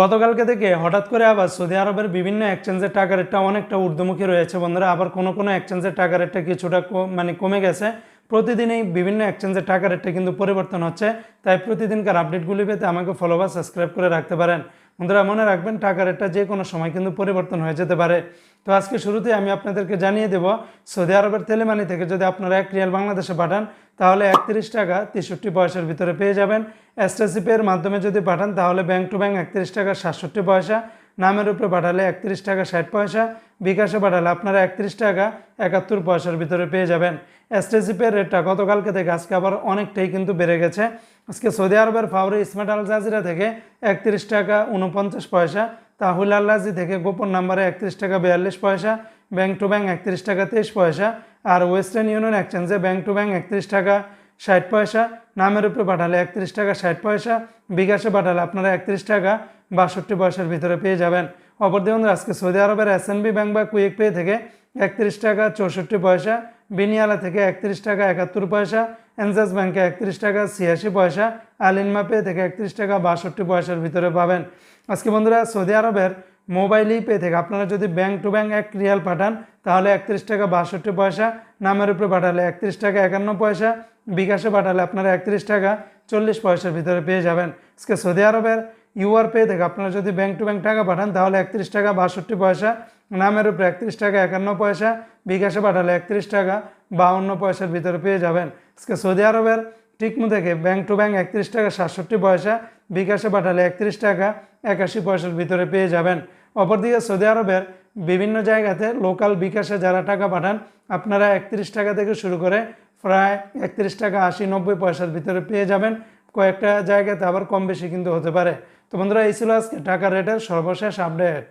গতকালকে থেকে হঠাৎ করে আবার সৌদি আরবের বিভিন্ন এক্সচেঞ্জের টাকা রেটটা অনেকটা ঊর্ধ্বমুখী রয়েছে বন্ধুরা। আবার কোনো কোনো এক্সচেঞ্জের টাকা রেটটা কিছুটা মানে কমে গেছে। প্রতিদিনই বিভিন্ন এক্সচেঞ্জের টাকা রেটটা কিন্তু পরিবর্তন হচ্ছে। তাই প্রতিদিনকার আপডেটগুলি পেতে আমাকে ফলো বা সাবস্ক্রাইব করে রাখতে পারেন। বন্ধুরা, মনে রাখবেন, টাকার রেটটা যে কোনো সময় কিন্তু পরিবর্তন হয়ে যেতে পারে। তো আজকে শুরুতে আমি আপনাদেরকে জানিয়ে দেব, সৌদি আরবের তেলেমানি থেকে যদি আপনারা এক রিয়াল বাংলাদেশে পাঠান, তাহলে একত্রিশ টাকা তেষট্টি পয়সার ভিতরে পেয়ে যাবেন। এসটাসিপের মাধ্যমে যদি পাঠান, তাহলে ব্যাংক টু ব্যাংক একত্রিশ টাকা সাতষট্টি পয়সা, নামের উপরে পাঠালে একত্রিশ টাকা ষাট পয়সা বিকাশে পাঠালে আপনারা একত্রিশ টাকা একাত্তর পয়সার ভিতরে পেয়ে যাবেন। এসটিসি পের রেটটা গতকালকে থেকে আজকে আবার অনেকটাই কিন্তু বেড়ে গেছে। আজকে সৌদি আরবের ফাউরি স্মার্ট আল জাজিরা থেকে একত্রিশ টাকা উনপঞ্চাশ পয়সা, তাহুল আল্লাজি থেকে গোপন নাম্বারে একত্রিশ টাকা বিয়াল্লিশ পয়সা ব্যাংক টু ব্যাংক একত্রিশ টাকা তেইশ পয়সা আর ওয়েস্টার্ন ইউনিয়ন এক্সচেঞ্জে ব্যাংক টু ব্যাংক একত্রিশ টাকা ষাট পয়সা। নামের উপরে পাঠালে একত্রিশ টাকা ষাট পয়সা। বিকাশে পাঠালে আপনারা একত্রিশ টাকা বাষট্টি পয়সার ভিতরে পেয়ে যাবেন। অপর দেখুন আজকে সৌদি আরবের এসএনবি ব্যাংক বা কুইক পে থেকে একত্রিশ টাকা চৌষট্টি পয়সা, বিনিয়ালা থেকে একত্রিশ টাকা একাত্তর পয়সা, এনজাস ব্যাংকে একত্রিশ টাকা ছিয়াশি পয়সা, আলিনমা পে থেকে একত্রিশ টাকা বাষট্টি পয়সার ভিতরে পাবেন। আজকে বন্ধুরা, সৌদি আরবের মোবাইল পে থেকে আপনারা যদি ব্যাংক টু ব্যাংক এক রিয়াল পাঠান, তাহলে একত্রিশ টাকা বাষট্টি পয়সা, নামের উপরে পাঠালে একত্রিশ টাকা একান্ন পয়সা, বিকাশে পাঠালে আপনারা একত্রিশ টাকা চল্লিশ পয়সার ভিতরে পেয়ে যাবেন। আজকে সৌদি আরবের ইউআর পে থেকে আপনারা যদি ব্যাংক টু ব্যাংক টাকা পাঠান, তাহলে একত্রিশ টাকা, বাষট্টি পয়সা, নামের উপরে একত্রিশ টাকা, একান্ন পয়সা, বিকাশে পাঠালে একত্রিশ টাকা, বাউন্ন পয়সার ভিতরে পেয়ে যাবেন। আজকে সৌদি আরবের টিকমু থেকে ব্যাংক টু ব্যাংক একত্রিশ টাকা, সাতষট্টি পয়সা, বিকাশে পাঠালে একত্রিশ টাকা, একাশি পয়সার ভিতরে পেয়ে যাবেন। অপরদিকে সৌদি আরবের বিভিন্ন জায়গাতে লোকাল বিকাশে যারা টাকা পাঠান, আপনারা একত্রিশ টাকা থেকে শুরু করে প্রায় একত্রিশ টাকা, আশি, নব্বই পয়সার ভিতরে পেয়ে যাবেন। কয়েকটা জায়গাতে আবার কম বেশি কিন্তু হতে পারে। তো বন্ধুরা, এই ছিল আজকে টাকা রেটের সর্বশেষ আপডেট